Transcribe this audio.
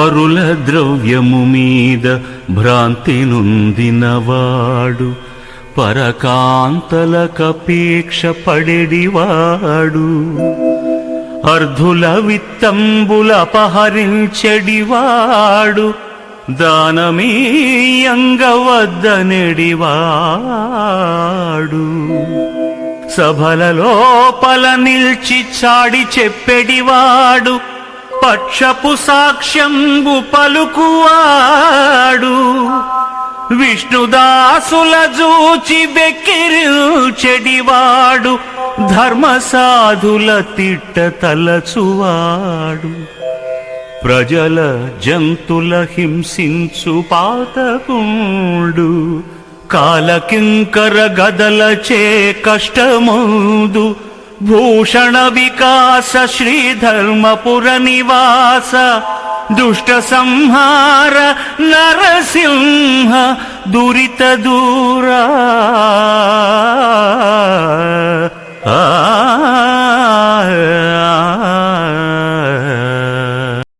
పరుల ద్రవ్యము మీద భ్రాంతి నొందినవాడు. పరకాంతలకపేక్ష పడెడివాడు. అర్ధుల విత్తంబుల అపహరించెడివాడు. దానమీయంగవద్దనెడివాడు సభల లోపల నిల్చి చాడి చెప్పెడివాడు. పక్షపు సాక్ష్యంబు పలుకువాడు. విష్ణుదాసుల జూచి వెక్కిరిల్చెడివాడు ధర్మ ధర్మసాధుల తిట్ట తలచువాడు. ప్రజల జంతుల హింసించు పాతకుండు. కాలకింకర గదలచే కష్టమౌదు భూషణ వికాస శ్రీధర్మపుర నివాస దుష్ట